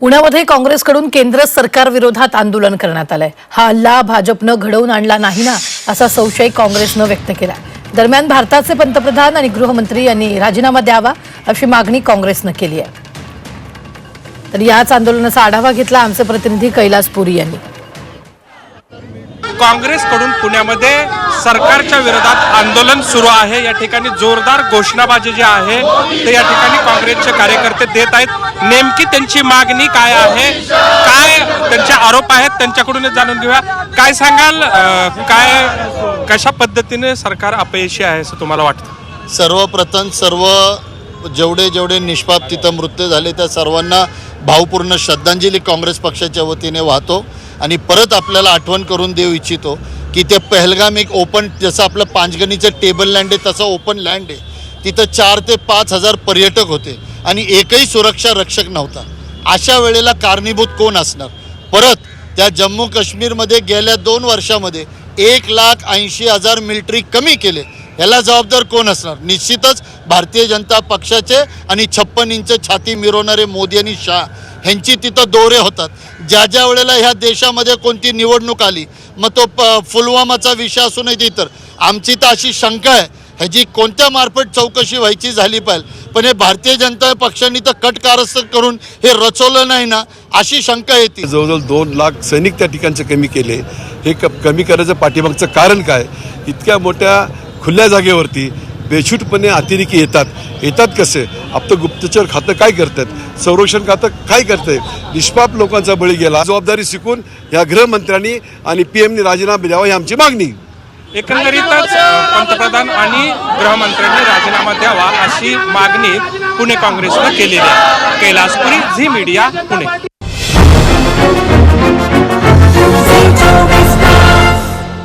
पुण्यामध्ये काँग्रेसकडून केंद्र सरकार विरोधात आंदोलन करण्यात आलंय. हा हल्ला भाजपनं घडवून आणला नाही ना असा संशय काँग्रेसनं व्यक्त केला दरम्यान भारताचे पंतप्रधान आणि गृहमंत्री यांनी राजीनामा द्यावा अशी मागणी काँग्रेसनं केली आहे. तर याच आंदोलनाचा आढावा घेतला आमचे प्रतिनिधी कैलास पुरी यांनी. काँग्रेसकडून पुण्यामध्ये सरकारच्या विरोधात आंदोलन सुरू आहे. या ठिकाणी जोरदार घोषणाबाजी जी आहे ते या ठिकाणी काँग्रेसचे कार्यकर्ते देत आहेत. नेमकी त्यांची मागणी काय आहे? काय त्यांचे आरोप आहेत? त्यांच्याकडूनच जाणून घेऊया. काय सांगाल? काय कशा पद्धतीने सरकार अपयशी आहे असं तुम्हाला वाटतं? सर्वप्रथम सर्व जेवढे जेवढे निष्पाप तिथं मृत्यू झाले त्या सर्वांना भावपूर्ण श्रद्धांजली काँग्रेस पक्षाच्या वतीने वाहतो आणि परत आपल्याला आठवण करून देऊ इच्छितो की ते पहलगाम एक ओपन जसं आपलं पाचगणीचं टेबल लँड आहे तसं ओपन लँड आहे. तिथं चार ते पाच हजार पर्यटक होते आणि एकही सुरक्षा रक्षक नव्हता. अशा वेळेला कारणीभूत कोण असणार? परत त्या जम्मू काश्मीरमध्ये गेल्या दोन वर्षामध्ये एक लाख ऐंशी हजार मिलिटरी कमी केले. याला जबाबदार कोण असणार? निश्चितच भारतीय जनता पक्षाचे आणि छप्पन इंच छाती मिरवणारे मोदी आणि शाह ह्यांची तिथं दौरे होतात. ज्या ज्या वेळेला ह्या देशामध्ये कोणती निवडणूक आली मग तो प पुलवामाचा विषय असू नये तर आमची तर अशी शंका आहे. ह्याची कोणत्या मार्फत चौकशी व्हायची झाली पाहिजे? पण हे भारतीय जनता पक्षाने तर कट कारस्थ करून हे रचवलं नाही ना अशी शंका येते. जवळजवळ दोन लाख सैनिक त्या ठिकाणचे कमी केले. हे क कमी करायचं पाठीमागचं कारण काय? इतक्या मोठ्या खुल्या जागेवरती बेछूटपणे अतिरेकी येतात. येतात कसे? आपलं गुप्तचर खातं काय करतात? संरक्षण खातं काय करतंय निष्पाप लोकांचा बळी गेला. जबाबदारी शिकून या गृहमंत्र्यांनी आणि पी एमनी राजीनामा द्यावा ही आमची मागणी. एकंदरीतच पंतप्रधान आणि गृहमंत्र्यांनी राजीनामा द्यावा अशी मागणी पुणे काँग्रेसनं केलेली आहे. Kailaspuri Zee media Pune.